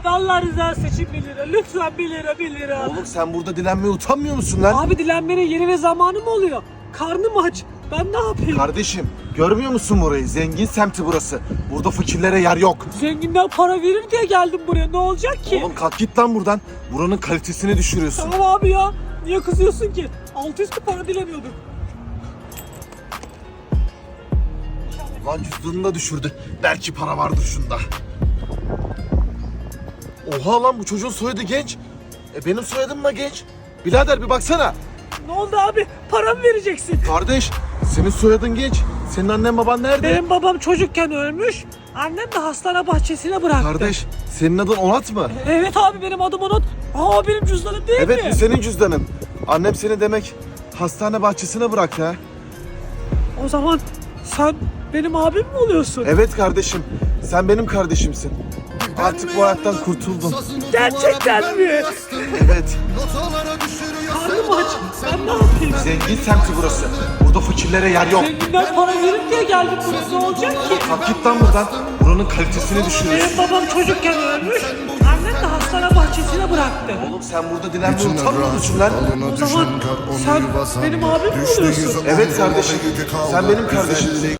Abi Allah rızası için 1 lira. Lütfen 1 lira 1 lira. Oğlum sen burada dilenmeye utanmıyor musun lan? Abi dilenmenin yeri ve zamanı mı oluyor? Karnım aç. Ben ne yapayım? Kardeşim görmüyor musun burayı? Zengin semti burası. Burada fakirlere yer yok. Zenginden para verir diye geldim buraya. Ne olacak ki? Oğlum kalk git lan buradan. Buranın kalitesini düşürüyorsun. Tamam abi ya. Niye kızıyorsun ki? Altı üstü para dileniyorduk. Lan cüzdanını da düşürdü. Belki para vardır şunda. Oha lan bu çocuğun soyadı genç. E benim soyadım da genç. Birader bir baksana. Ne oldu abi? Para mı vereceksin? Kardeş senin soyadın genç. Senin annen baban nerede? Benim babam çocukken ölmüş. Annem de hastane bahçesine bıraktı. Kardeş senin adın Onat mı? Evet abi benim adım Onat. Aa benim cüzdanım değil Evet mi? bu senin cüzdanın. Annem seni demek hastane bahçesine bıraktı ha. O zaman sen benim abim mi oluyorsun? Evet kardeşim sen benim kardeşimsin. Artık bu hayattan kurtuldum. Gerçekten mi? Evet. Karnım aç. Ben ne yapayım? Zengin semti burası. Burada fakirlere yer yok. Zenginden para verir diye geldim buraya. Ne olacak ki? Kalk git lan buradan. Buranın kalitesini düşürüyorsun. Benim babam çocukken ölmüş. Annem de hastane bahçesine bıraktı. Oğlum sen burada dilenmeye utanmıyor musun lan? O zaman sen benim abim mi oluyorsun? Evet kardeşim. Sen benim kardeşimsin.